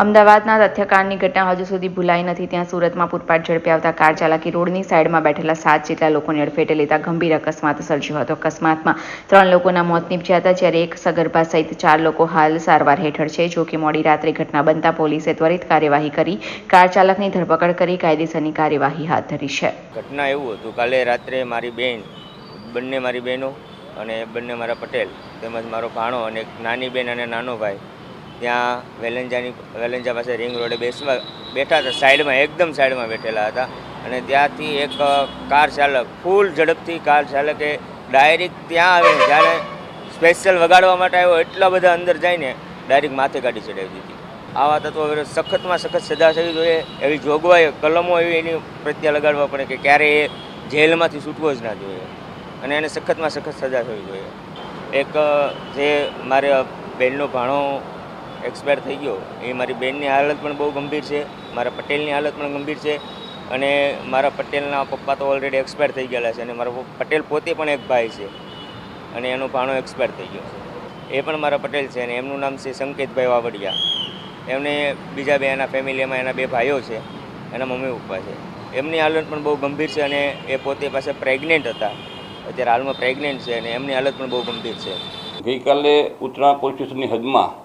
અમદાવાદના તથ્યકાંડની ઘટના હજુ સુધી ભૂલાઈ નથી. ત્યાં સુરતમાં પૂરપાટ ઝડપી આવતા કાર ચાલકી રોડની સાઈડમાં બેઠેલા સાત જેટલા લોકોને અડફેટે લેતા ગંભીર અકસ્માત સર્જ્યો હતો. અકસ્માતમાં ત્રણ લોકોના મોત નીપજ્યા હતા, જ્યારે એક સગર્ભા સહિત ચાર લોકો હાલ સારવાર હેઠળ છે. જો કે મોડી રાત્રે ઘટના બનતા પોલીસે ત્વરિત કાર્યવાહી કરી, કાર ચાલકની ધરપકડ કરી, કાયદેસરની કાર્યવાહી હાથ ધરી છે. ઘટના એવું હતું, કાલે રાત્રે મારી બેન, બંને મારી બહેનો અને બંને મારા પટેલ તેમજ મારો ભાણો અને નાની બેન અને નાનો ભાઈ ત્યાં વેલંજાની, વેલંજા પાસે રિંગ રોડે બેસવા, બેઠા હતા, સાઈડમાં, એકદમ સાઈડમાં બેઠેલા હતા. અને ત્યાંથી એક કાર ચાલક, ફૂલ ઝડપથી કાર ચાલકે ડાયરેક્ટ ત્યાં આવે જ્યારે સ્પેશિયલ વગાડવા માટે આવ્યો, એટલા બધા અંદર જઈને ડાયરેક્ટ માથે ગાડી ચડાવી દીધી. આવા તત્વો વિરુદ્ધ સખતમાં સખત સજા થવી જોઈએ એવી જોગવાઈ, કલમો એવી એની પ્રત્યે લગાડવા પડે કે ક્યારે એ જેલમાંથી છૂટવો જ ના જોઈએ. અને એને સખતમાં સખત સજા થવી જોઈએ. એક જે મારે બેનનો ભાણો એક્સપાયર થઈ ગયો. એ મારી બેનની હાલત પણ બહુ ગંભીર છે. મારા પટેલની હાલત પણ ગંભીર છે. અને મારા પટેલના પપ્પા તો ઓલરેડી એક્સપાયર થઈ ગયેલા છે. અને મારો પટેલ પોતે પણ એક ભાઈ છે. અને એનો ભાણો એક્સપાયર થઈ ગયો. એ પણ મારા પટેલ છે અને એમનું નામ છે સંકેતભાઈ વાવડિયા. એમને બીજા બે એના ફેમિલીમાં એના બે ભાઈઓ છે. એના મમ્મી પપ્પા છે. એમની હાલત પણ બહુ ગંભીર છે અને એ પોતે પાસે પ્રેગ્નેન્ટ હતા. અત્યારે હાલમાં પ્રેગ્નેન્ટ છે અને એમની હાલત પણ બહુ ગંભીર છે. ગઈકાલે ઉત્તરાયણ પોલીસ સ્ટેશનની હદમાં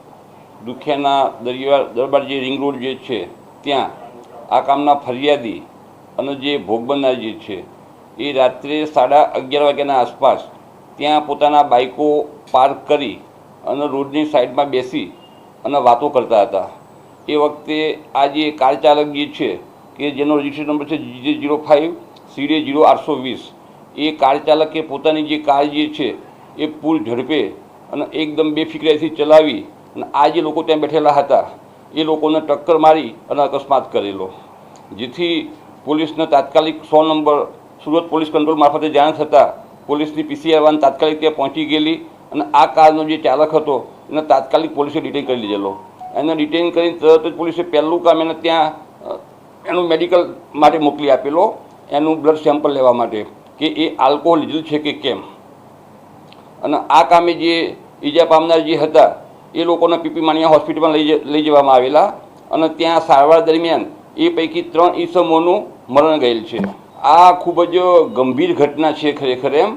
દુખિયાના દરિયા દરબાર જે રિંગ રોડ જે છે, ત્યાં આ કામના ફરિયાદી અને જે ભોગ બનનાર જે છે, એ રાત્રે સાડા અગિયાર વાગ્યાના આસપાસ ત્યાં પોતાના બાઇકો પાર્ક કરી અને રોડની સાઈડમાં બેસી અને વાતો કરતા હતા. એ વખતે આ જે કાર ચાલક જે છે, કે જેનો રજિસ્ટ્રેશન નંબર છે જે જીરો ફાઇવ સીડે જીરો આઠસો વીસ, એ કાર ચાલકે પોતાની જે કાર જે છે, એ પૂર ઝડપે અને એકદમ બેફિકરાઈથી ચલાવી અને આ જે લોકો ત્યાં બેઠેલા હતા, એ લોકોને ટક્કર મારી અને અકસ્માત કરેલો. જેથી પોલીસને તાત્કાલિક સો નંબર, સુરત પોલીસ કંટ્રોલ મારફતે જાણ થતાં પોલીસની પીસીઆર વાન તાત્કાલિક ત્યાં પહોંચી ગયેલી અને આ કારનો જે ચાલક હતો, એને તાત્કાલિક પોલીસે ડિટેન કરી લીધેલો. એને ડિટેન કરીને તરત જ પોલીસે પહેલું કામ એને ત્યાં એનું મેડિકલ માટે મોકલી આપેલો, એનું બ્લડ સેમ્પલ લેવા માટે કે એ આલ્કોહોલ લીધેલું છે કે કેમ. અને આ કામે જે ઈજા પામનાર જે હતા એ લોકોને પીપી માણિયા હોસ્પિટલમાં લઈ લઈ જવામાં આવેલા અને ત્યાં સારવાર દરમિયાન એ પૈકી ત્રણ ઈસમોનું મરણ ગયેલ છે. આ ખૂબ જ ગંભીર ઘટના છે ખરેખર એમ.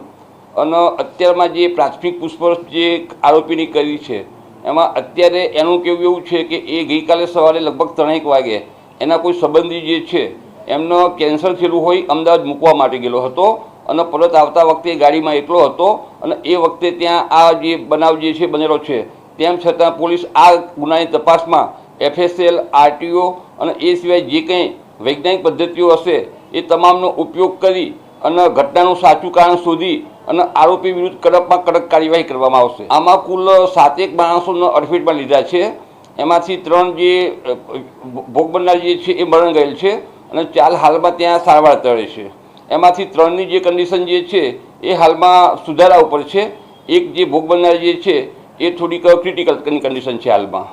અને અત્યારમાં જે પ્રાથમિક પૂછપરછ જે આરોપીની કરી છે, એમાં અત્યારે એનું કેવું એવું છે કે એ ગઈકાલે સવારે લગભગ ત્રણેક વાગે એના કોઈ સંબંધી જે છે, એમનો કેન્સર થયેલું હોય અમદાવાદ મૂકવા માટે ગયેલો હતો અને પરત આવતા વખતે ગાડીમાં એકલો હતો અને એ વખતે ત્યાં આ જે બનાવ જે છે બનેલો છે તેમ છતાં પોલીસ આ ગુનાની તપાસમાં એફએસએલ આરટીઓ અને એ સિવાય જે કંઈ વૈજ્ઞાનિક પદ્ધતિઓ હશે એ તમામનો ઉપયોગ કરી અને ઘટનાનું સાચું કારણ શોધી અને આરોપી વિરુદ્ધ કડકમાં કડક કાર્યવાહી કરવામાં આવશે. આમાં કુલ સાતેક માણસોને અડફેટમાં લીધા છે. એમાંથી ત્રણ જે ભોગ બનનાર જે છે એ મરણ ગયેલ છે અને ચાર હાલમાં ત્યાં સારવાર તળે છે. એમાંથી ત્રણની જે કન્ડિશન જે છે એ હાલમાં સુધારા ઉપર છે. એક જે ભોગ બનનાર જે છે એ થોડીક ક્રિટિકલ કન્ડિશન છે હાલમાં.